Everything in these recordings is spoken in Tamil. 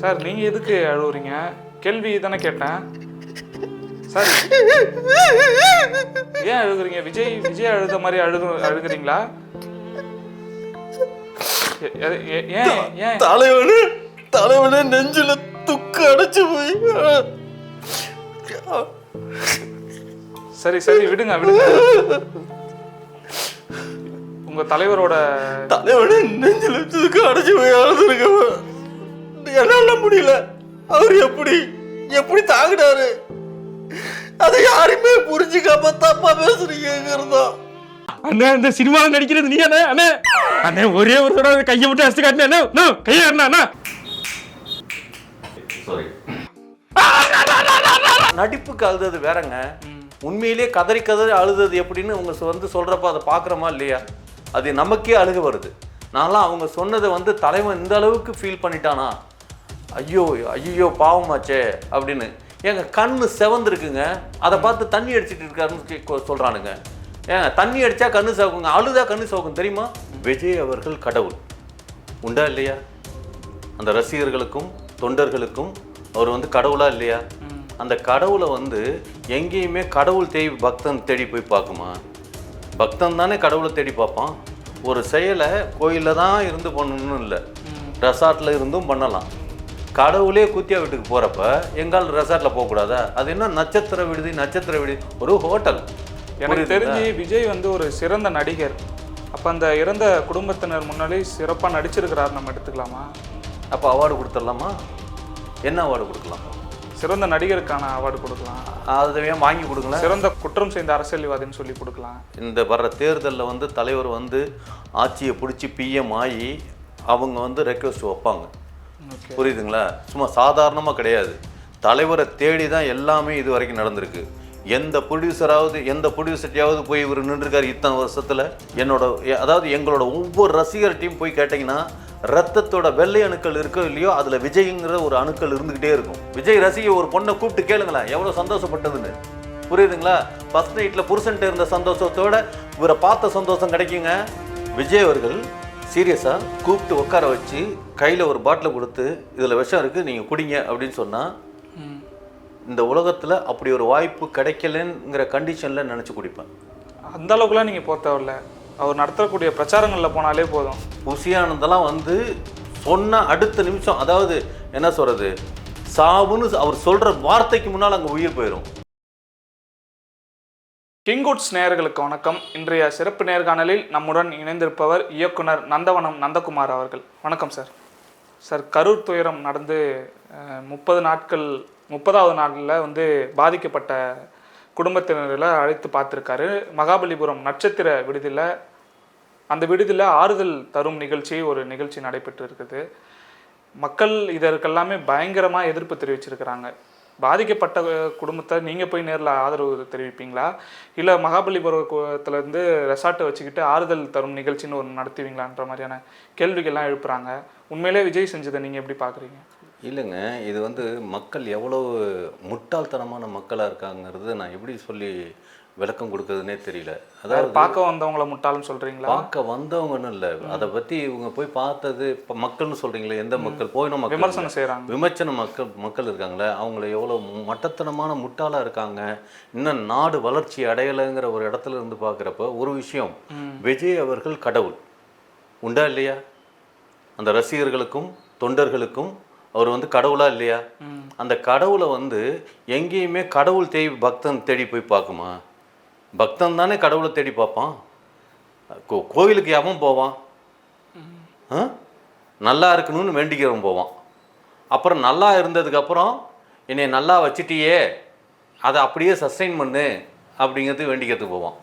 சார் நீங்க எதுக்கு அழுவுறீங்க? கேள்வி தானே கேட்டேன். சார் ஏன் அழுகுறீங்க? விஜய் விஜய் அழுத மாதிரி அழுகு அழுகுறீங்களா? ஏன் ஏன்? தலைவனு தலைவனு நெஞ்சில துக்கு அடைச்சு போய். சரி சரி விடுங்க விடுங்க. உங்க தலைவரோட தலைவனு நெஞ்சில துக்கு அடைச்சு போய் அழுதுருக்க என்னால முடியல. அவர் எப்படி எப்படி தாங்கினாரு? அதை யாருமே புரிஞ்சுக்காம தப்பா பேசுறீங்க இருந்தோம் அண்ணா இந்த சினிமாவில் நடிக்கிறது நீ அண்ணே அண்ணே அண்ணே ஒரே ஒரு தடவை கையை மட்டும் அடிச்சு காட்டினே அண்ணே கையை அண்ணா. அண்ணா நடிப்புக்கு அழுதது வேறங்க. உண்மையிலேயே கதறி கதறி அழுதது எப்படின்னு அவங்க சொ- வந்து சொல்றப்ப அதை பார்க்குறோமா இல்லையா? அது நமக்கே அழுக வருது. நான்லாம் அவங்க சொன்னதை வந்து தலைவன் இந்த அளவுக்கு ஃபீல் பண்ணிட்டானா? ஐயோ ஐயோ பாவமாச்சே அப்படின்னு. ஏங்க கண்ணு செவந்திருக்குங்க. அதை பார்த்து தண்ணி அடிச்சிட்டு இருக்காருன்னு கே- சொல்றானுங்க. ஏங்க தண்ணி அடிச்சா கண்ணு சிவக்குங்க அழுதா கண்ணு சிவக்கும் தெரியுமா? விஜய் அவர்கள் கடவுள். உண்டா இல்லையா? அந்த ரசிகர்களுக்கும் தொண்டர்களுக்கும் அவர் வந்து கடவுளா இல்லையா? அந்த கடவுளை வந்து எங்கேயுமே கடவுள் தேடி பக்தன் தேடி போய் பார்க்குமா? பக்தன் தானே கடவுளை தேடி பார்ப்பான். ஒரு செயலை கோயிலில் தான் இருந்து பண்ணணும்னு இல்லை. ரெசார்ட்டில் இருந்தும் பண்ணலாம். கடவுளே கூத்தியா வீட்டுக்கு போகிறப்ப எங்கால் ரெசார்ட்டில் போகக்கூடாதா அது என்ன நட்சத்திர விடுதி நட்சத்திர விடுதி? ஒரு ஹோட்டல். எனக்கு தெரிஞ்சு விஜய் வந்து ஒரு சிறந்த நடிகர். அப்ப அந்த இறந்த குடும்பத்தினர் முன்னாடி சிறப்பா நடிச்சிருக்கிறார் நம்ம எடுத்துக்கலாமா? அப்போ அவார்டு கொடுத்துடலாமா? என்ன அவார்டு கொடுக்கலாம்? சிறந்த நடிகருக்கான அவார்டு கொடுக்கலாம். அதை ஏன் வாங்கி கொடுங்களேன் சிறந்த குற்றம் செய்த அரசியல்வாதின்னு சொல்லி கொடுக்கலாம். இந்த வர்ற தேர்தலில் வந்து தலைவர் வந்து ஆட்சியை பிடிச்சி பிஎம் ஆகி அவங்க வந்து ரெக்வஸ்ட் வைப்பாங்க. புரியுதுங்களா? சும்மா சாதாரணமாக கிடையாது. தலைவரை தேடி தான் எல்லாமே இது வரைக்கும் நடந்திருக்கு. எந்த ப்ரொடியூசராவது எந்த ப்ரொடியூசர்ட்டையாவது போய் இவர் நின்றுருக்கார் இத்தனை வருஷத்தில்? என்னோட அதாவது எங்களோட ஒவ்வொரு ரசிகர்கிட்டையும் போய் கேட்டிங்கன்னா ரத்தத்தோட வெள்ளை அணுக்கள் இருக்கோ இல்லையோ அதில் விஜய்ங்கிற ஒரு அணுக்கள் இருந்துக்கிட்டே இருக்கும். விஜய் ரசிகை ஒரு பொண்ணை கூப்பிட்டு கேளுங்களேன் எவ்வளோ சந்தோஷப்பட்டதுன்னு. புரியுதுங்களா? ஃபஸ்ட் நைட்டில் புருஷன்ட்ட இருந்த சந்தோஷத்தோட இவரை பார்த்த சந்தோஷம் கிடைக்குங்க. விஜய் அவர்கள் சீரியஸாக கூப்பிட்டு உட்கார வச்சு கையில் ஒரு பாட்டிலை கொடுத்து இதில் விஷம் இருக்குது நீங்கள் குடிங்க அப்படின்னு சொன்னால். இந்த உலகத்தில் அப்படி ஒரு வாய்ப்பு கிடைக்கலங்கிற கண்டிஷனில் நினச்சி குடிப்பேன். அந்த அளவுக்குலாம் நீங்க போக தேவையில்ல. அவர் நடத்தக்கூடிய பிரச்சாரங்கள்ல போனாலே போதும். புசியானந்தெல்லாம் வந்து சொன்ன அடுத்த நிமிஷம் அதாவது என்ன சொல்கிறது சாவுன்னு அவர் சொல்கிற வார்த்தைக்கு முன்னால் அங்கே உயிர் போயிடும் கிங்குட்ஸ் நேயர்களுக்கு வணக்கம். இன்றைய சிறப்பு நேர்காணலில் நம்முடன் இணைந்திருப்பவர் இயக்குனர் நந்தவனம் நந்தகுமார் அவர்கள். வணக்கம் சார். சார் கரூர் துயரம் நடந்து முப்பது நாட்கள் முப்பதாவது நாளில் வந்து பாதிக்கப்பட்ட குடும்பத்தினர்களை அழைத்து பார்த்துருக்காரு. மகாபலிபுரம் நட்சத்திர விடுதியில் அந்த விடுதியில் ஆறுதல் தரும் நிகழ்ச்சி ஒரு நிகழ்ச்சி நடைபெற்று இருக்குது. மக்கள் இதற்கெல்லாமே பயங்கரமாக எதிர்ப்பு தெரிவிச்சிருக்கிறாங்க. பாதிக்கப்பட்ட குடும்பத்தை நீங்கள் போய் நேரில் ஆதரவு தெரிவிப்பீங்களா? இல்லை மகாபலிபுரத்துலேருந்து ரெசார்ட்டை வச்சுக்கிட்டு ஆறுதல் தரும் நிகழ்ச்சின்னு ஒன்று நடத்துவீங்களான்ற மாதிரியான கேள்விகள்லாம் எழுப்புறாங்க. உண்மையிலே விஜய் செஞ்சதை நீங்கள் எப்படி பார்க்குறீங்க இல்லைங்க. இது வந்து மக்கள் எவ்வளோ முட்டாள்தனமான மக்களாக இருக்காங்கிறது நான் எப்படி சொல்லி விளக்கம் கொடுக்கறதுனே தெரியல. அதாவது பார்க்க வந்தவங்கள முட்டாள்னு சொல்கிறீங்களா பார்க்க வந்தவங்கன்னு இல்லை. அதை பற்றி இவங்க போய் பார்த்தது இப்போ மக்கள்னு சொல்கிறீங்களே எந்த மக்கள்? போயின மக்கள். விமர்சனம் செய்கிறாங்க விமர்சன மக்கள் மக்கள் இருக்காங்களே அவங்கள எவ்வளோ மட்டத்தனமான முட்டாளாக இருக்காங்க இன்னும் நாடு வளர்ச்சி அடையலைங்கிற ஒரு இடத்துல இருந்து பார்க்குறப்ப ஒரு விஷயம் விஜய் அவர்கள் கடவுள். உண்டா இல்லையா? அந்த ரசிகர்களுக்கும் தொண்டர்களுக்கும் அவர் வந்து கடவுளா இல்லையா? அந்த கடவுளை வந்து எங்கேயுமே கடவுள் தேடி பக்தன் தேடி போய் பார்க்குமா? பக்தன் தானே கடவுளை தேடி பார்ப்பான்? கோ கோவிலுக்கு எவன் போவான்? நல்லா இருக்கணும்னு வேண்டிக்கிறவன் போவான். அப்புறம் நல்லா இருந்ததுக்கப்புறம் என்னை நல்லா வச்சிட்டியே அதை அப்படியே சஸ்டைன் பண்ணு அப்படிங்கிறது வேண்டிக்கிறதுக்கு போவான்.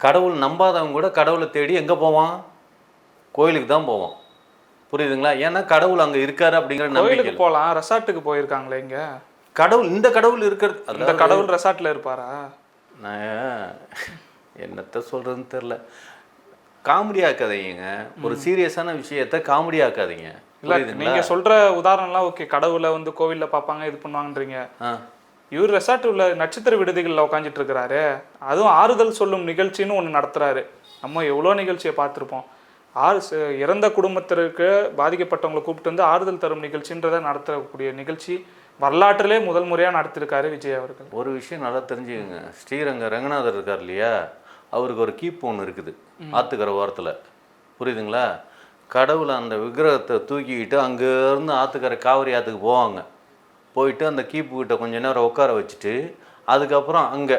கடவுள் நம்பாதவன் கூட கடவுளை தேடி எங்கே போவான்? கோயிலுக்கு தான் போவான். புரியுதுங்களா? ஏன்னா கடவுள் அங்கே இருக்காரு அப்படிங்கிற நம்பிக்கை போகலாம் ரெசார்ட்டுக்கு போயிருக்காங்களே இங்கே. கடவுள் இந்த கடவுள் இருக்கிறது அதாவது கடவுள் ரெசார்ட்டில் இருப்பாரா? நான் என்னத்த சொல்கிறதுன்னு தெரில காமெடி ஆக்காதீங்க ஒரு சீரியஸான விஷயத்த காமெடி ஆக்காதீங்க இல்ல புரியுதுங்களா? நீங்க சொல்ற உதாரணம்லாம் ஓகே. கடவுளை வந்து கோவில்ல பார்ப்பாங்க இது பண்ணுவாங்கன்றீங்க. இவர் ரெசார்ட் உள்ள நட்சத்திர விடுதிகளில் உட்காந்துட்டு இருக்கிறாரு. அதுவும் ஆறுதல் சொல்லும் நிகழ்ச்சின்னு ஒன்று நடத்துறாரு. நம்ம எவ்வளோ நிகழ்ச்சியை பார்த்துருப்போம். ஆறு இறந்த குடும்பத்திற்கு பாதிக்கப்பட்டவங்களை கூப்பிட்டு வந்து ஆறுதல் தரும் நிகழ்ச்சின்றதை நடத்தக்கூடிய நிகழ்ச்சி. வரலாற்றிலே முதல் முறையாக நடத்திருக்காரு விஜய் அவர்கள். ஒரு விஷயம் நல்லா தெரிஞ்சுக்கங்க. ஸ்ரீரங்க ரங்கநாதர் இருக்கார் இல்லையா? அவருக்கு ஒரு கீப்பு ஒன்று இருக்குது. ஆத்துக்கரை ஓரத்தில். புரியுதுங்களா? கடவுளை அந்த விக்கிரகத்தை தூக்கிக்கிட்டு அங்கேருந்து ஆத்துக்கரை காவிரி ஆற்றுக்கு போவாங்க. போயிட்டு அந்த கீப்பு கிட்ட கொஞ்ச நேரம் உட்கார வச்சுட்டு அதுக்கப்புறம் அங்கே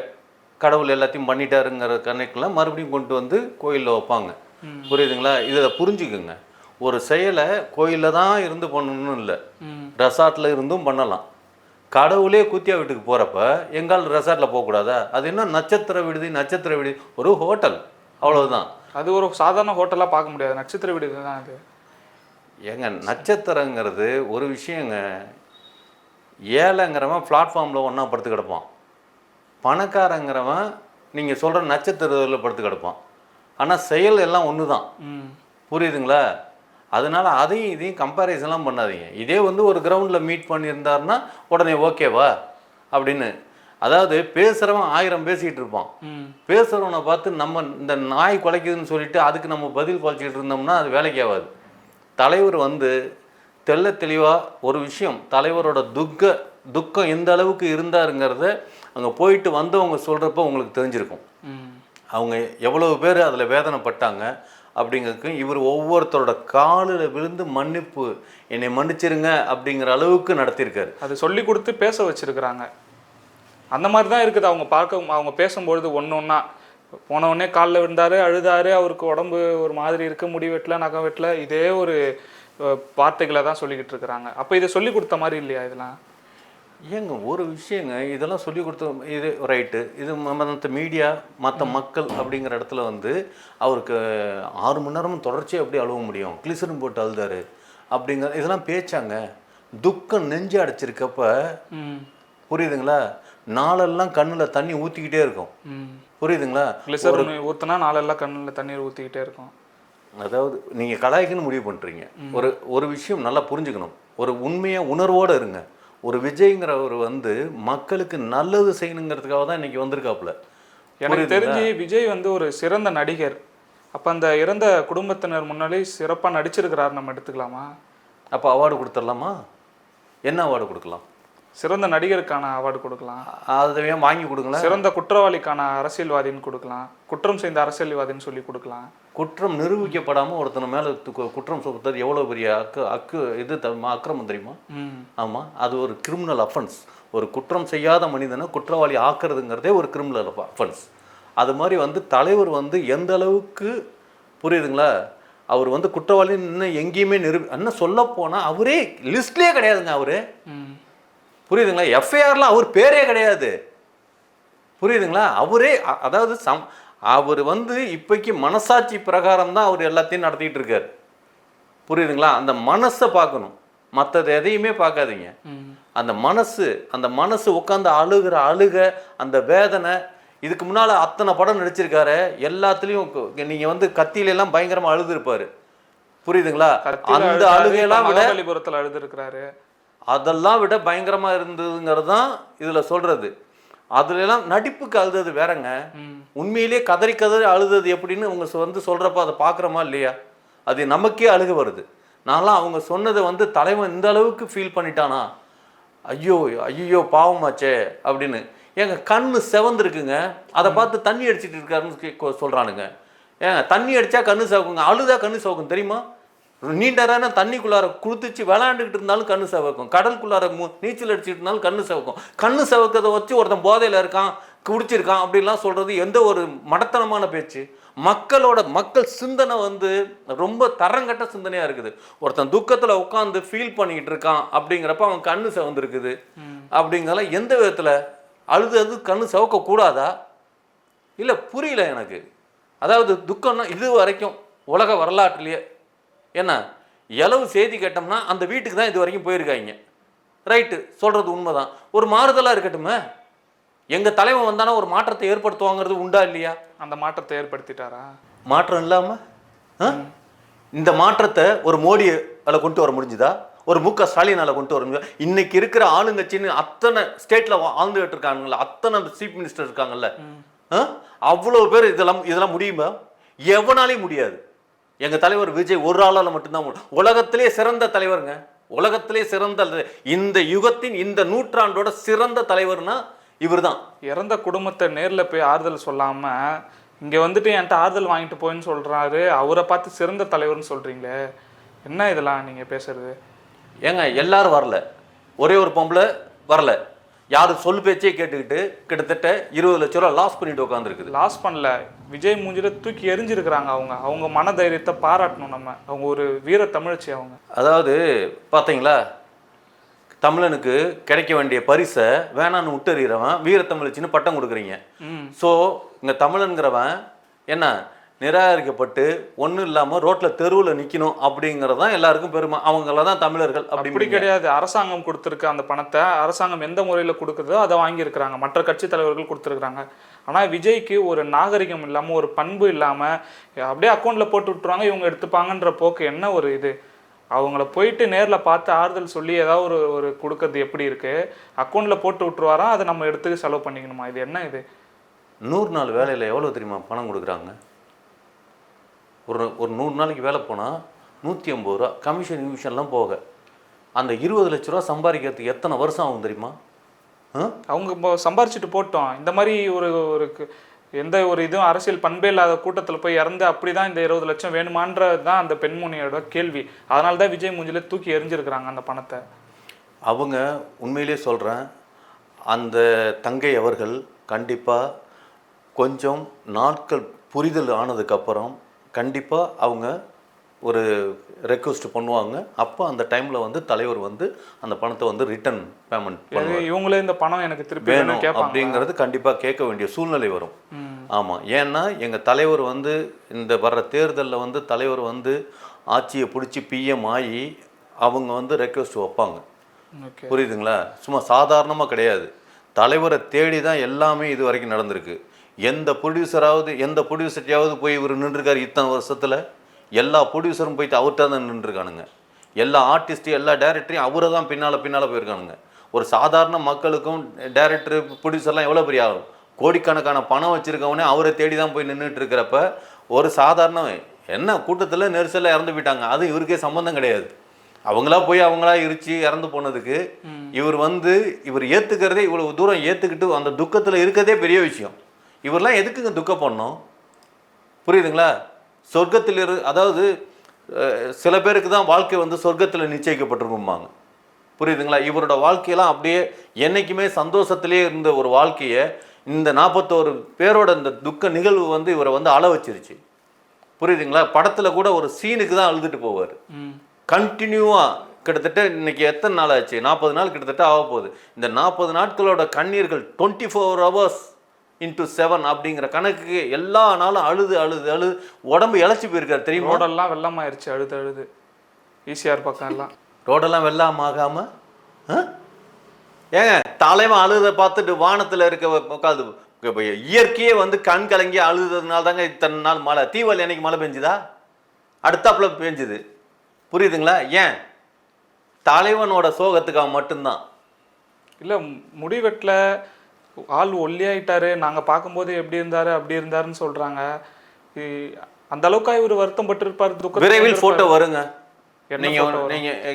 கடவுள் எல்லாத்தையும் பண்ணிட்டாருங்கிற கணக்கில் மறுபடியும் கொண்டு வந்து கோயிலில் வைப்பாங்க. புரியுதுங்களா? இதை புரிஞ்சுக்குங்க. ஒரு செயலை கோயிலில் தான் இருந்து பண்ணணும்னு இல்லை. ரெசார்ட்டில் இருந்தும் பண்ணலாம். கடவுளே கூத்தியா வீட்டுக்கு போகிறப்ப எங்கால் ரெசார்ட்டில் போகக்கூடாதா? அது என்ன நட்சத்திர விடுதி நட்சத்திர விடுதி? ஒரு ஹோட்டல் அவ்வளவுதான். அது ஒரு சாதாரண ஹோட்டலாக பார்க்க முடியாது. நட்சத்திர வீடு தான் அது. ஏங்க நட்சத்திரங்கிறது ஒரு விஷயங்க. ஏழைங்கிறவன் பிளாட்ஃபார்மில் ஒன்றா படுத்து கிடப்பான். பணக்காரங்கிறவன் நீங்கள் சொல்கிற நட்சத்திரத்தில் படுத்து கிடப்பான். ஆனால் செயல் எல்லாம் ஒன்று தான் ம். புரியுதுங்களா? அதனால அதையும் இதையும் கம்பேரிசன்லாம் பண்ணாதீங்க. இதே வந்து ஒரு கிரவுண்டில் மீட் பண்ணியிருந்தாருன்னா உடனே ஓகேவா அப்படின்னு. அதாவது பேசுகிறவன் ஆயிரம் பேசிகிட்டு இருப்பான். பேசுகிறவனை பார்த்து நம்ம இந்த நாய் குலைக்குதுன்னு சொல்லிட்டு அதுக்கு நம்ம பதில் குலைச்சிட்டு இருந்தோம்னா அது வேலைக்கு ஆகாது. தலைவர் வந்து தெள்ள தெளிவாக ஒரு விஷயம் தலைவரோட துக்க துக்கம் எந்த அளவுக்கு இருந்தாருங்கிறத அங்கே போயிட்டு வந்தவங்க சொல்கிறப்ப உங்களுக்கு தெரிஞ்சிருக்கும். அவங்க எவ்வளவு பேர் அதில் வேதனைப்பட்டாங்க அப்படிங்கிறதுக்கு இவர் ஒவ்வொருத்தரோட காலில் விழுந்து மன்னிப்பு. என்னை மன்னிச்சிருங்க அப்படிங்கிற அளவுக்கு நடத்தியிருக்காரு. அது சொல்லி கொடுத்து பேச வச்சிருக்கிறாங்க. அந்த மாதிரி தான் இருக்குது. அவங்க பார்க்க அவங்க பேசும்பொழுது ஒன்று ஒன்றா போன உடனே காலில் விழுந்தாரு அழுதாரு அவருக்கு உடம்பு ஒரு மாதிரி இருக்கு முடி வெட்டல நகம் வெட்டல இதே ஒரு வார்த்தைகளை தான் சொல்லிக்கிட்டு இருக்கிறாங்க. அப்போ இதை சொல்லி கொடுத்த மாதிரி இல்லையா இதெல்லாம்? ஏங்க ஒரு விஷயங்க இதெல்லாம் சொல்லி கொடுத்த இது ரைட்டு. இது மற்ற மீடியா மற்ற மக்கள் அப்படிங்கிற இடத்துல வந்து அவருக்கு ஆறு மணி நேரமும் தொடர்ச்சியாக எப்படி அழுவ முடியும்? கிளிசரும் போட்டு அழுதாரு. அப்படிங்கிற இதெல்லாம் பேச்சாங்க. துக்கம் நெஞ்சு அடைச்சிருக்கப்ப புரியுதுங்களா? நாளெல்லாம் கண்ணில் தண்ணி ஊற்றிக்கிட்டே இருக்கும். புரியுதுங்களா? கிளிசர் ஊற்றுனா நாளெல்லாம் கண்ணில் தண்ணீர் ஊற்றிக்கிட்டே இருக்கும். அதாவது நீங்கள் கலாய்க்குன்னு முடிவு பண்ணுறீங்க ஒரு ஒரு விஷயம் நல்லா புரிஞ்சுக்கணும். ஒரு உண்மையாக உணர்வோடு இருங்க. ஒரு விஜய்ங்கிறவர் வந்து மக்களுக்கு நல்லது செய்யணுங்கிறதுக்காக தான் இன்னைக்கு வந்திருக்காப்புல. எனக்கு தெரிஞ்சு விஜய் வந்து ஒரு சிறந்த நடிகர். அப்போ அந்த இறந்த குடும்பத்தினர் முன்னாடி சிறப்பாக நடிச்சிருக்கிறார் நம்ம எடுத்துக்கலாமா? அப்போ அவார்டு கொடுத்துடலாமா? என்ன அவார்டு கொடுக்கலாம்? சிறந்த நடிகருக்கான அவார்டு கொடுக்கலாம். அதை வாங்கி கொடுங்களேன் சிறந்த குற்றவாளிக்கான அரசியல்வாதின்னு கொடுக்கலாம். குற்றம் செய்த அரசியல்வாதின்னு சொல்லி கொடுக்கலாம். குற்றம் நிரூபிக்கப்படாமல் ஒருத்தனை மேலே குற்றம் சுமத்துறது எவ்வளோ பெரிய அக்கு அக்கு இது அக்கிரமம் தெரியுமா? ஆமாம் அது ஒரு கிரிமினல் அஃபென்ஸ் ஒரு குற்றம் செய்யாத மனிதனை குற்றவாளி ஆக்குறதுங்கிறதே ஒரு கிரிமினல் அஃபென்ஸ் அது மாதிரி வந்து தலைவர் வந்து எந்த அளவுக்கு புரியுதுங்களா? அவர் வந்து குற்றவாளின்னு இன்னும் எங்கேயுமே நிரூ இன்னும் சொல்ல போனால் அவரே லிஸ்ட்லேயே கிடையாதுங்க அவரு. புரியுதுங்களா? எஃப்ஐஆர்லாம் அவர் பேரே கிடையாது. புரியுதுங்களா? அவரே அதாவது சம் அவர் வந்து இப்போக்கி மனசாட்சி பிரகாரம் தான் அவர் எல்லாத்தையும் நடத்திட்டு இருக்காரு. புரியுதுங்களா? அந்த மனசை பார்க்கணும். மற்றது எதையுமே பார்க்காதீங்க. அந்த மனசு அந்த மனசு உட்காந்து அழுகிற அழுக அந்த வேதனை இதுக்கு முன்னால் அத்தனை படம் நடிச்சிருக்காரு. எல்லாத்துலேயும் நீங்கள் வந்து கத்தியில எல்லாம் பயங்கரமாக அழுதுருப்பாரு. புரியுதுங்களா? அந்த அழுகையெல்லாம் விட அழுதுருக்கிறாரு. அதெல்லாம் விட பயங்கரமாக இருந்ததுங்கிறது தான் இதில் சொல்கிறது அதுலலாம் நடிப்புக்கு அழுதது வேறங்க. உண்மையிலேயே கதறி கதறி அழுதது எப்படின்னு அவங்க வந்து சொல்கிறப்ப அதை பார்க்குறோமா இல்லையா? அது நமக்கே அழுக வருது. நான்லாம் அவங்க சொன்னதை வந்து தலைவன் இந்த அளவுக்கு ஃபீல் பண்ணிட்டானா? ஐயோ ஐயோ பாவமாச்சே அப்படின்னு. ஏங்க கண்ணு செவந்திருக்குங்க. அதை பார்த்து தண்ணி அடிச்சிட்டு இருக்காருன்னு கே- சொல்றானுங்க. ஏங்க தண்ணி அடிச்சா கண்ணு சிவக்குங்க அழுதா கண்ணு சிவக்கும் தெரியுமா? நீண்ட நேரம் தண்ணிக்குள்ளார குளித்துச்சு விளாண்டுக்கிட்டு இருந்தாலும் கண்ணு சவக்கும். கடலுக்குள்ளார மு- நீச்சல் அடிச்சுட்டு இருந்தாலும் கண்ணு சவக்கும். கண்ணு சிவக்கிறத வச்சு ஒருத்தன் போதையில் இருக்கான் குடிச்சிருக்கான் அப்படின்லாம் சொல்கிறது எந்த ஒரு மடத்தனமான பேச்சு. மக்களோட மக்கள் சிந்தனை வந்து ரொம்ப தரங்கட்ட சிந்தனையாக இருக்குது. ஒருத்தன் துக்கத்தில் உட்காந்து ஃபீல் பண்ணிக்கிட்டு இருக்கான் அப்படிங்கிறப்ப அவன் கண்ணு சிவந்திருக்குது. அப்படிங்கிறலாம் எந்த விதத்தில் அழுது கண்ணு சிவக்க கூடாதா? இல்லை புரியல எனக்கு. அதாவது துக்கம்னா இது வரைக்கும் உலக வரலாற்றுலேயே என்ன இளவு செய்தி கேட்டோம்னா அந்த வீட்டுக்கு தான் இது வரைக்கும் போயிருக்காங்க. ரைட்டு சொல்கிறது உண்மைதான். ஒரு மாறுதலாக இருக்கட்டுமே. எங்கள் தலைவன் வந்தானா ஒரு மாற்றத்தை ஏற்படுத்துவாங்கிறது உண்டா இல்லையா? அந்த மாற்றத்தை ஏற்படுத்திட்டாரா? மாற்றம் இல்லாமல் இந்த மாற்றத்தை ஒரு மோடி அதில் கொண்டு வர முடிஞ்சுதா? ஒரு மு க ஸ்டாலினால கொண்டு வர முடியுதா இன்னைக்கு இருக்கிற ஆளுங்கட்சின்னு அத்தனை ஸ்டேட்டில் ஆழ்ந்துகிட்டு இருக்காங்கல்ல அத்தனை சீஃப் மினிஸ்டர் இருக்காங்கல்ல? அவ்வளோ பேர் இதெல்லாம் இதெல்லாம் முடியுமா? எவனாலையும் முடியாது. எங்க தலைவர் விஜய் ஒரு ஆளால மட்டும்தான் முடியும். உலகத்திலே சிறந்த தலைவருங்க. உலகத்திலே சிறந்த இந்த யுகத்தின் இந்த நூற்றாண்டோட சிறந்த தலைவர்னா இவர்தான். இறந்த குடும்பத்தை நேர்ல போய் ஆறுதல் சொல்லாம இங்க வந்துட்டு என்கிட்ட ஆறுதல் வாங்கிட்டு போயின்னு சொல்றாரு. அவரை பார்த்து சிறந்த தலைவர்னு சொல்றீங்களே. என்ன இதெல்லாம் நீங்க பேசுறது? ஏங்க எல்லாரும் வரல. ஒரே ஒரு பொம்பளை வரல. யாரும் சொல் பேச்சே கேட்டுக்கிட்டு கிட்டத்தட்ட இருபது லட்ச ரூபா லாஸ் பண்ணிட்டு உட்காந்துருக்குது லாஸ் பண்ணல. விஜய் மூஞ்சில தூக்கி எரிஞ்சிருக்கிறாங்க அவங்க. அவங்க மன தைரியத்தை பாராட்டணும் நம்ம. அவங்க ஒரு வீர தமிழச்சி அவங்க. அதாவது பார்த்தீங்களா தமிழனுக்கு கிடைக்க வேண்டிய பரிசை வேணான்னு விட்டுறவன் வீரத்தமிழச்சின்னு பட்டம் கொடுக்குறீங்க. ஸோ இங்கே தமிழனுங்கிறவன் என்ன? நிராகரிக்கப்பட்டு ஒன்றும் இல்லாமல் ரோட்டில் தெருவில் நிற்கணும் அப்படிங்கிறது தான் எல்லாருக்கும் பெருமை. அவங்கள தான் தமிழர்கள் அப்படி கிடையாது. அரசாங்கம் கொடுத்துருக்க அந்த பணத்தை அரசாங்கம் எந்த முறையில் கொடுக்குதோ அதை வாங்கியிருக்கிறாங்க. மற்ற கட்சி தலைவர்கள் கொடுத்துருக்குறாங்க. ஆனால் விஜய்க்கு ஒரு நாகரிகம் இல்லாமல் ஒரு பண்பு இல்லாமல் அப்படியே அக்கௌண்ட்டில் போட்டு விட்டுருவாங்க இவங்க எடுத்துப்பாங்கன்ற போக்கு என்ன ஒரு இது? அவங்கள போயிட்டு நேரில் பார்த்து ஆறுதல் சொல்லி ஏதாவது ஒரு ஒரு கொடுக்கறது எப்படி இருக்கு? அக்கௌண்ட்டில் போட்டு விட்டுருவாராம் அதை நம்ம எடுத்து செலவு பண்ணிக்கணுமா? இது என்ன இது? நூறு நாள் வேலையில் எவ்வளோ தெரியுமா? பணம் கொடுக்குறாங்க. ஒரு ஒரு நூறு நாளைக்கு வேலை போனால் நூற்றி ஐம்பது ரூபா கமிஷன் கமிஷன்லாம் போக. அந்த இருபது லட்ச ரூபா சம்பாதிக்கிறதுக்கு எத்தனை வருஷம் ஆகும் தெரியுமா? அவங்க சம்பாரிச்சிட்டு போட்டோம். இந்த மாதிரி ஒரு ஒரு எந்த ஒரு இதுவும் அரசியல் பண்பே இல்லாத கூட்டத்தில் போய் இறந்து அப்படிதான் இந்த இருபது லட்சம் வேணுமான்றது தான் அந்த பெண்மணியோட கேள்வி. அதனால தான் விஜய் மூஞ்சில தூக்கி எறிஞ்சிருக்கிறாங்க அந்த பணத்தை. அவங்க உண்மையிலே சொல்கிறேன் அந்த தங்கை அவர்கள் கண்டிப்பாக கொஞ்சம் நாட்கள் புரிதல் ஆனதுக்கப்புறம் கண்டிப்பாக அவங்க ஒரு ரெக்வஸ்ட் பண்ணுவாங்க. அப்போ அந்த டைமில் வந்து தலைவர் வந்து அந்த பணத்தை வந்து ரிட்டர்ன் பேமெண்ட் பண்ணுவாங்க இவங்களே இந்த பணம் எனக்கு திருப்பி வேணும் அப்படிங்கிறது கண்டிப்பாக கேட்க வேண்டிய சூழ்நிலை வரும். ஆமாம் ஏன்னா எங்கள் தலைவர் வந்து இந்த வர்ற தேர்தலில் வந்து தலைவர் வந்து ஆட்சியை பிடிச்சி பிஎம் ஆகி அவங்க வந்து ரெக்வஸ்ட் வைப்பாங்க. புரியுதுங்களா? சும்மா சாதாரணமாக கிடையாது. தலைவரை தேடி தான் எல்லாமே இது வரைக்கும் நடந்திருக்கு. எந்த ப்ரொடியூசராவது எந்த ப்ரொடியூசர்ட்டையாவது போய் இவர் நின்றுருக்காரு இத்தனை வருஷத்தில்? எல்லா ப்ரொடியூசரும் போயிட்டு அவர்கிட்ட தான் நின்றுருக்கானுங்க. எல்லா ஆர்டிஸ்ட்டும் எல்லா டேரக்டரையும் அவரை தான் பின்னால் பின்னால் போயிருக்கானுங்க. ஒரு சாதாரண மக்களுக்கும் டேரக்டர் ப்ரொடியூசர்லாம் எவ்வளோ பெரிய ஆகும் கோடிக்கணக்கான பணம் வச்சுருக்கவனே அவரை தேடி தான் போய் நின்றுட்டு இருக்கிறப்ப ஒரு சாதாரண என்ன கூட்டத்தில் நெரிசலில் இறந்து போயிட்டாங்க. அது இவருக்கே சம்மந்தம் கிடையாது. அவங்களா போய் அவங்களா இருச்சு இறந்து போனதுக்கு இவர் வந்து இவர் ஏத்துக்கிறதே இவ்வளவு தூரம் ஏத்துக்கிட்டு அந்த துக்கத்துல இருக்கதே பெரிய விஷயம். இவரெல்லாம் எதுக்குங்க துக்கம் பண்ணோம் புரியுதுங்களா? சொர்க்கத்தில் இரு அதாவது சில பேருக்கு தான் வாழ்க்கை வந்து சொர்க்கத்தில் நிச்சயிக்கப்பட்டிருக்கும்பாங்க. புரியுதுங்களா? இவரோட வாழ்க்கையெல்லாம் அப்படியே என்னைக்குமே சந்தோஷத்திலே இருந்த ஒரு வாழ்க்கையை இந்த நாற்பத்தோரு பேரோட இந்த துக்க நிகழ்வு வந்து இவரை வந்து அழ வச்சிருச்சு. புரியுதுங்களா? படத்தில் கூட ஒரு சீனுக்கு தான் அழுதுட்டு போவார். கண்டினியூவாக கிட்டத்தட்ட இன்னைக்கு எத்தனை நாள் ஆச்சு? நாற்பது நாள் கிட்டத்தட்ட ஆக போகுது இந்த நாற்பது நாட்களோட கண்ணீர்கள் twenty four hours into seven அப்படிங்கிற கணக்குக்கு எல்லா நாளும் அழுது அழுது அழுது உடம்பு இழைச்சி போயிருக்காரு தெரியுமா? ரோடெல்லாம் வெள்ளமாயிருச்சு அழுது அழுது. ஈஸியார் பக்கம் எல்லாம் ரோடெல்லாம் வெள்ளாம ஆகாம ஆ? ஏங்க தலைவன் அழுத பார்த்துட்டு வானத்துல இருக்க உட்காந்து இப்ப இயற்கையே வந்து கண் கலங்கி அழுதுறதுனால தாங்க இத்தனை நாள் மழை. தீபாவளி அன்னைக்கு மழை பெஞ்சுதா? அடுத்தாப்புல பெஞ்சுது. புரியுதுங்களா? ஏன்? தலைவனோட சோகத்துக்காக மட்டும்தான். இல்ல முடிவெட்டல ஆள் ஒல்லியாயிட்டாரு. நாங்க பார்க்கும்போது எப்படி இருந்தாரு அப்படி இருந்தாருன்னு சொல்றாங்க. இ- அந்த அளவுக்கு இவர் வருத்தம் பட்டிருப்பாரு துக்கத்துல விரைவில் இருந்திருப்பாரு. போட்டோ வருங்க.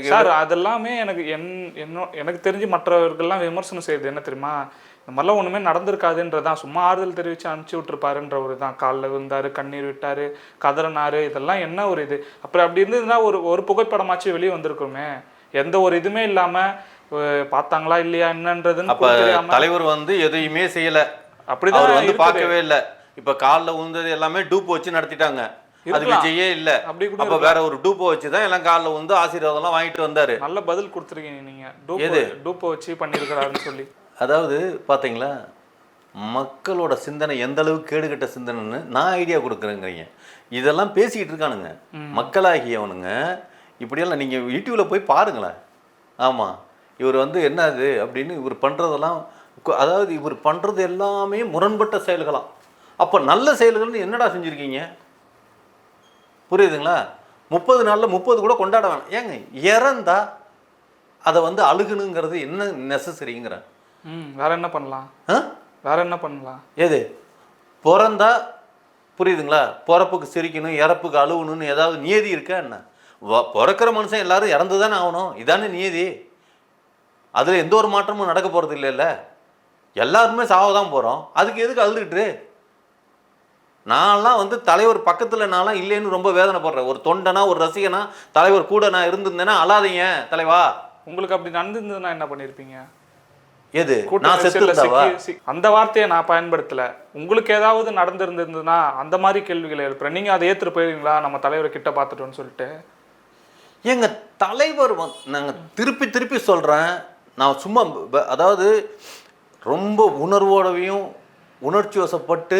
சார் அதெல்லாமே எனக்கு என் என்ன எனக்கு தெரிஞ்சு மற்றவர்கள்லாம் விமர்சனம் செய்யுது என்ன தெரியுமா? இந்த மாதிரிலாம் ஒண்ணுமே நடந்திருக்காதுன்றதான் சும்மா ஆறுதல் தெரிவிச்சு அனுப்பிச்சு விட்டுருப்பாருன்ற ஒரு தான். காலில் விழுந்தாரு கண்ணீர் விட்டாரு கதறினாரு இதெல்லாம் என்ன ஒரு இது? அப்புறம் அப்படி இருந்ததுன்னா ஒரு ஒரு புகைப்படமாச்சு வெளியே வந்திருக்குமே. எந்த ஒரு இதுவுமே இல்லாம அஹ், பார்த்தாங்களா இல்லையா என்னன்றதுன்னு அப்ப தலைவர் வந்து எதையுமே செய்யல. அப்படிதான் வந்து. பார்க்கவே இல்ல. இப்ப கால்ல விழுந்தது எல்லாமே டூப் வச்சு நடத்திட்டாங்க. அது. விஜயே இல்ல. அப்ப வேற ஒரு டூப்பை வச்சு தான் எல்லாம் கால்ல வந்து ஆசீர்வாதம் எல்லாம் வாங்கிட்டு வந்தாரு. நல்ல பதில் கொடுத்துருக்கீங்க நீங்க. எது? டூப்பை வச்சு பண்ணியிருக்கிறாருன்னு சொல்லி. அதாவது பாத்தீங்களா மக்களோட சிந்தனை எந்த அளவுக்கு கேடுகட்ட சிந்தனைன்னு நான் ஐடியா கொடுக்குறேங்கிறீங்க. இதெல்லாம் பேசிக்கிட்டு இருக்கானுங்க. மக்களாகியவனுங்க. இப்படியெல்லாம் நீங்க யூடியூப்ல போய் பாருங்களேன். ஆமா. இவர் வந்து என்னது அப்படின்னு இவர் பண்றதெல்லாம் கு- அதாவது இவர் பண்றது எல்லாமே முரண்பட்ட செயல்களாம் அப்ப நல்ல செயல்கள்னு என்னடா செஞ்சிருக்கீங்க? புரியுதுங்களா? முப்பது நாள்ல முப்பது கூட கொண்டாட வேணாம். ஏங்க இறந்தா அதை வந்து அழுகணுங்கிறது என்ன நெசசரிங்கிறேன் ம் வேற என்ன பண்ணலாம்? ஆ? வேற என்ன பண்ணலாம்? எது? பிறந்தா புரியுதுங்களா? பிறப்புக்கு சிரிக்கணும் இறப்புக்கு அழுவணும்னு ஏதாவது நியதி இருக்கா என்ன? பிறக்கிற மனுஷன் எல்லாரும் இறந்து தானே ஆகணும். இதானே நியதி. அதில் எந்த ஒரு மாற்றமும் நடக்க போகிறது இல்லைல்ல. எல்லாருமே சாவ தான் போகிறோம் அதுக்கு எதுக்கு அழுதுகிட்டு? நான்லாம் வந்து தலைவர் பக்கத்தில் நான்லாம் இல்லைன்னு ரொம்ப வேதனைப்படுறேன். ஒரு தொண்டனா ஒரு ரசிகனா தலைவர் கூட நான் இருந்திருந்தேன்னா அழாதீங்க தலைவா. உங்களுக்கு அப்படி நடந்திருந்ததுன்னா என்ன பண்ணியிருப்பீங்க எது? நான் செத்து நெரிசல்ல இருந்தாவா சிக்கி- சி- அந்த வார்த்தையை நான் பயன்படுத்தல. உங்களுக்கு ஏதாவது நடந்திருந்ததுன்னா அந்த மாதிரி கேள்விகளை எழுப்புறேன். நீங்க அதை ஏத்துட்டு போயிருவீங்களா? நம்ம தலைவரை கிட்ட பார்த்துட்டோம்னு சொல்லிட்டு. எங்க தலைவர் நாங்கள் திருப்பி திருப்பி சொல்கிறேன் நான் சும்மா அதாவது ரொம்ப உணர்வோடவையும் உணர்ச்சி வசப்பட்டு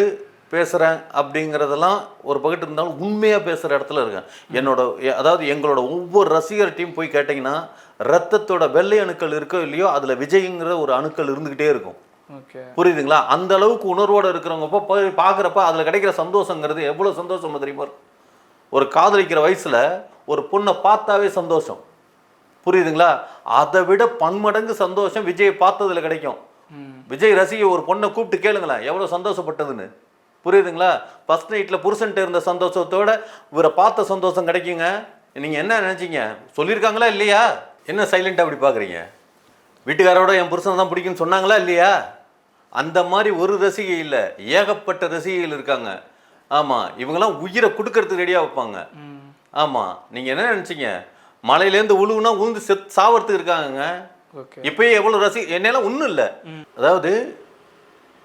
பேசுகிறேன் அப்படிங்கிறதெல்லாம் ஒரு பக்கத்து இருந்தாலும் உண்மையாக பேசுகிற இடத்துல இருக்கேன். என்னோட அதாவது எங்களோட ஒவ்வொரு ரசிகர்கிட்டையும் போய் கேட்டிங்கன்னா ரத்தத்தோட வெள்ளை அணுக்கள் இருக்கோ இல்லையோ அதில் விஜய்ங்கிற ஒரு அணுக்கள் இருந்துக்கிட்டே இருக்கும். ஓகே. புரியுதுங்களா? அந்த அளவுக்கு உணர்வோடு இருக்கிறவங்க போய் பார்க்குறப்ப அதில் கிடைக்கிற சந்தோஷங்கிறது எவ்வளோ சந்தோஷம் தெரியுமா? ஒரு காதலிக்கிற வயசில் ஒரு பொண்ணை பார்த்தாவே சந்தோஷம். புரியுதுங்களா? அதை விட பன்மடங்கு சந்தோஷம் விஜயை பார்த்ததுல கிடைக்கும். விஜய் ரசிகை ஒரு பொண்ணை கூப்பிட்டு கேளுங்களேன் எவ்வளோ சந்தோஷப்பட்டதுன்னு. புரியுதுங்களா? ஃபர்ஸ்ட் நைட்டில் புருஷன்ட்ட இருந்த சந்தோஷத்தோட இவரை பார்த்த சந்தோஷம் கிடைக்குங்க. நீங்கள் என்ன நினச்சிங்க? சொல்லியிருக்காங்களா இல்லையா? என்ன சைலண்ட்டாக அப்படி பார்க்குறீங்க? வீட்டுக்காரோட என் புருஷனை தான் பிடிக்கும்னு சொன்னாங்களா இல்லையா? அந்த மாதிரி ஒரு ரசிகை இல்லை. ஏகப்பட்ட ரசிகைகள் இருக்காங்க. ஆமாம் இவங்கெல்லாம் உயிரை கொடுக்கறதுக்கு ரெடியாக வைப்பாங்க. ஆமாம் நீங்கள் என்ன நினச்சிங்க? மலையிலேருந்து உழுவுனா உழுந்து செத் சாவறதுக்கு இருக்காங்கங்க. ஓகே. இப்பயே எவ்வளோ ரசி என்னெல்லாம் ஒன்றும் இல்லை. அதாவது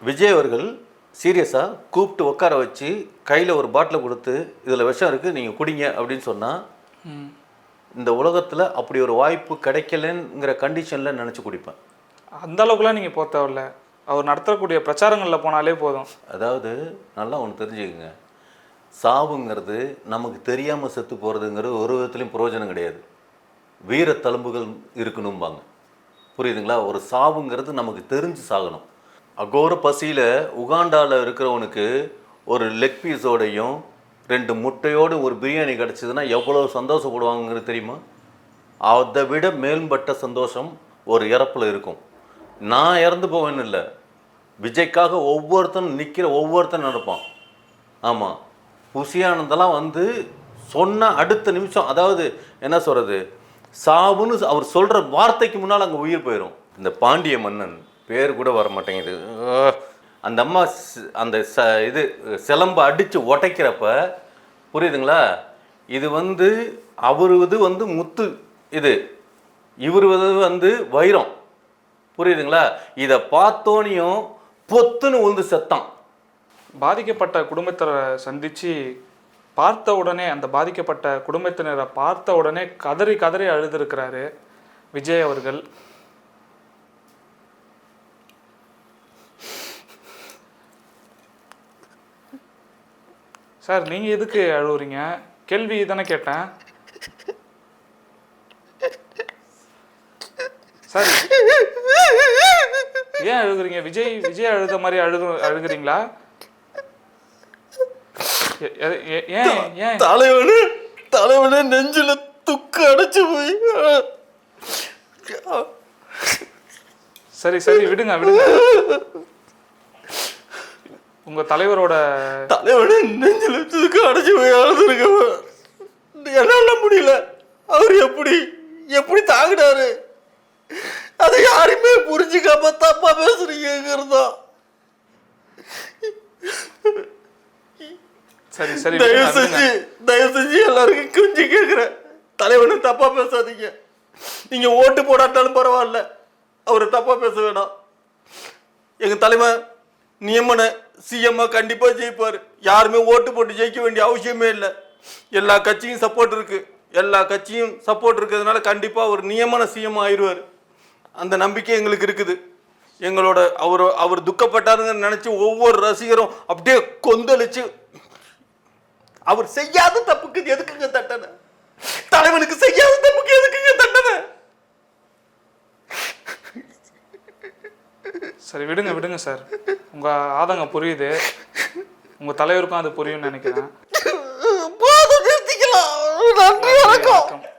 விஜய் அவர்கள் சீரியஸாக கூப்பிட்டு உட்கார வச்சு கையில் ஒரு பாட்டிலை கொடுத்து இதில் விஷம் இருக்குது நீங்கள் குடிங்க அப்படின்னு சொன்னால் இந்த உலகத்தில் அப்படி ஒரு வாய்ப்பு கிடைக்கலங்கிற கண்டிஷனில் நினச்சி குடிப்பேன். அந்த அளவுக்குலாம் நீங்க போக தேவையில்ல. அவர் நடத்தக்கூடிய பிரச்சாரங்கள்ல போனாலே போதும். அதாவது நல்லா ஒன்று தெரிஞ்சுக்கங்க. சாவுங்கிறது நமக்கு தெரியாமல் செத்து போகிறதுங்கிறது ஒரு விதத்துலையும் பிரயோஜனம் கிடையாது. வீர தழும்புகள் இருக்கணும்பாங்க. புரியுதுங்களா? ஒரு சாவுங்கிறது நமக்கு தெரிஞ்சு சாகணும். அகோர பசியில் உகாண்டாவில் இருக்கிறவனுக்கு ஒரு லெக் பீஸோடையும் ரெண்டு முட்டையோடு ஒரு பிரியாணி கிடச்சிதுன்னா எவ்வளோ சந்தோஷப்படுவாங்கிறது தெரியுமா? அதை விட மேம்பட்ட சந்தோஷம் ஒரு இறப்பில் இருக்கும். நான் இறந்து போவேன்னு இல்லை. விஜய்க்காக ஒவ்வொருத்தனும் நிற்கிற ஒவ்வொருத்தனும் நடப்பான். ஆமாம் புசியானந்தெல்லாம் வந்து சொன்ன அடுத்த நிமிஷம் அதாவது என்ன சொல்கிறது சாவுன்னு அவர் சொல்கிற வார்த்தைக்கு முன்னால் அங்கே உயிர் போயிடும் இந்த பாண்டிய மன்னன் பேர் கூட வர மாட்டேங்குது. அந்த அம்மா அந்த ச இது சிலம்பை அடித்து உடைக்கிறப்ப புரியுதுங்களா? இது வந்து அவர் இது வந்து முத்து இது. இவர் வந்து வைரம். புரியுதுங்களா? இதை பார்த்தோனையும் பொத்துன்னு உழுந்து செத்தான். பாதிக்கப்பட்ட குடும்பத்தினரை சந்தித்து பார்த்த உடனே அந்த பாதிக்கப்பட்ட குடும்பத்தினரை பார்த்த உடனே கதறி கதறி அழுதுருக்கிறாரு விஜய் அவர்கள். சார் நீங்க எதுக்கு அழுவுறீங்க? கேள்வி தானே கேட்டேன். சார் ஏன் அழுகுறீங்க? விஜய் விஜய் அழுத மாதிரி அழுகு அழுகுறீங்களா? தலைவனு தலைவனு நெஞ்சில துக்கு அடைச்சு போய். சரி சரி விடுங்க விடுங்க. உங்க தலைவரோட தலைவனு நெஞ்சில துக்கு அடைச்சு போய் அழுதுருக்க என்னால முடியல. அவர் எப்படி எப்படி தாங்கினாரு? அதை யாருமே புரிஞ்சுக்காம தப்பா பேசுறீங்கிறதா சரி சரி தயவு. செஞ்சு தயவு செஞ்சு எல்லாருக்கும் குஞ்சு கேட்குறேன் தலைவனு தப்பா பேசாதீங்க. நீங்க ஓட்டு போடாட்டாலும் பரவாயில்ல. அவரை தப்பா பேச வேணாம். எங்க தலைவன் நியமன சிஎம்மா கண்டிப்பா ஜெயிப்பாரு. யாருமே ஓட்டு போட்டு ஜெயிக்க வேண்டிய அவசியமே இல்லை. எல்லா கட்சியும் சப்போர்ட் இருக்கு. எல்லா கட்சியும் சப்போர்ட் இருக்கிறதுனால கண்டிப்பா ஒரு நியமன சிஎம் ஆயிடுவார் அந்த நம்பிக்கை எங்களுக்கு இருக்குது. எங்களோட அவர் அவர் துக்கப்பட்டாருங்கன்னு நினைச்சு ஒவ்வொரு ரசிகரும் அப்படியே கொந்தளிச்சு அவர் செய்யாத தப்புக்கு எதுக்குங்க தண்டனை? தலைவனுக்கு செய்யாத தப்புக்கு எதுக்குங்க தண்டனை? சரி விடுங்க விடுங்க சார் உங்க ஆதங்கம் புரியுது. உங்க தலைவருக்கும் அது புரியும்னு நினைக்கிறேன்.